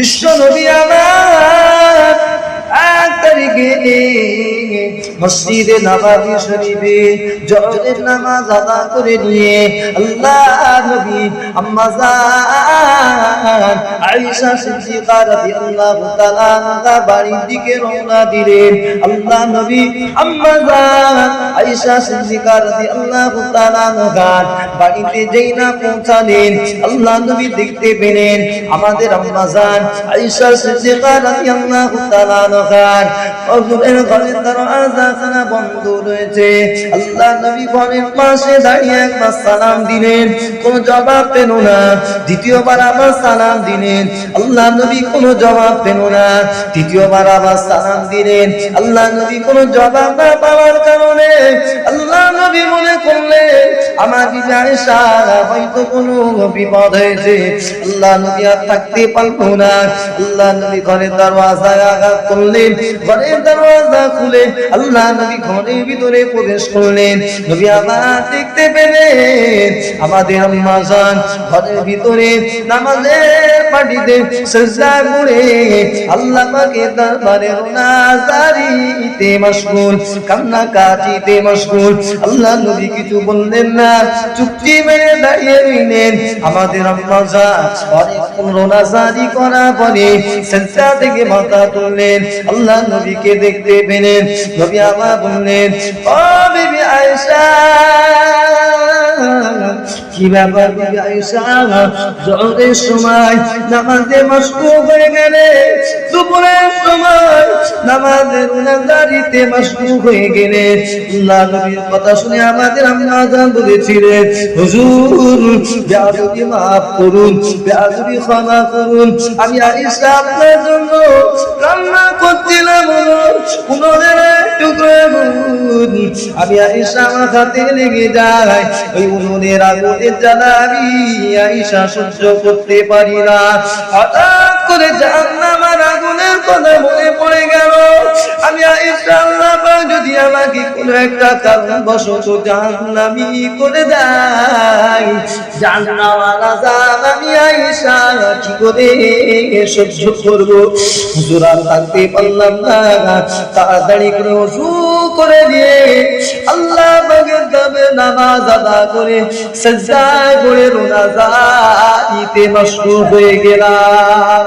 বিশ্ব নবী আমার এক তারিখে মসজিদে নবাবি শরীফে জহরের নামাজ আদা করে নিয়ে আল্লাহ নবী আম্মা জান আয়েশা সিদ্দিকা রাদিয়াল্লাহু তাআলা বাড়ির দিকে রওনা দিলেন। আল্লাহ নবী আম্মা জান আয়েশা সিদ্দিকা রাদিয়াল্লাহু তাআলা বাড়িতে যেই না পৌঁছালেন, আল্লাহ নবী দেখতে পেলেন আমাদের আম্মা জান আয়েশা সিদ্দিকা রাদিয়াল্লাহু তাআলা ঘরের দরজা খানা বন্ধ রয়েছে। আল্লাহ নবী ঘরের পাশে দাঁড়িয়ে একবার সালাম দিলেন। কোন জবাব পেল না। দ্বিতীয়বার আবার সালাম দিলেন। আল্লাহ নবী কোন জবাব পেল না। তৃতীয়বার আবার সালাম দিলেন। আল্লাহ নবী কোন জবাব না পাওয়ার কারণে আল্লাহ নবী মনে করলেন আমার বিবি আয়েশা হয়তো কোনো বিপদ হয়েছে। আল্লাহ নবী আর থাকতে পারব না। আল্লাহ নবী ঘরের দরওয়াজায় আঘাত করলেন। ঘরের দরওয়াজা খুলে আল্লাহ নবী ঘরের ভিতরে প্রবেশ করলেন। নবী আবার দেখতে পেলেন আমাদের আম্মা জান ঘরের ভিতরে নামাজের পাটিতে সেজদা করে আল্লাহ পাকের দরবারে নাজারিতে মশগুল কান্না কাটিতে মশগুল। আল্লাহ নবী কিছু বললেন না। চুক্তি মেরে দাঁড়িয়ে নিলেন আমাদের আম্মা যা অনেকক্ষণ রোনাজারি করা পরে সেজদা থেকে মাথা তুললেন। আল্লাহ নবীকে দেখতে পেলেন। নবী আমা বললেন, ও বিবি আয়েশা কি ব্যাপার বিবি আয়েশা সময় নামাজে মশগুল হয়ে গেলে দুপুরের সময় মশগুল হয়ে গেলে নবীর কথা শুনে আমাদের আম্মা জান বলেছিলেন, হুজুর মাফ করুন বেয়াদবি ক্ষমা করুন, আমি আয়েশা আপনার জন্য রান্না করছিলাম আগুন আমি আয়েশা হাতে লেগে যায় ওই উনুনের আমি সহ্য করতে পারি না। হঠাৎ করে জাহান্নামের আগুনের কথা মনে পড়ে গেল। আমি যদি আমাকে একটা কারণ আযাব আমি সহ্য থাকতে পারলাম না। তাড়াতাড়ি করে ওযু করে দিয়ে আল্লাহ বাগের দামে নামাজ আদা করে সেজদা করে রোনা দিতে মশগুল হয়ে গেলাম।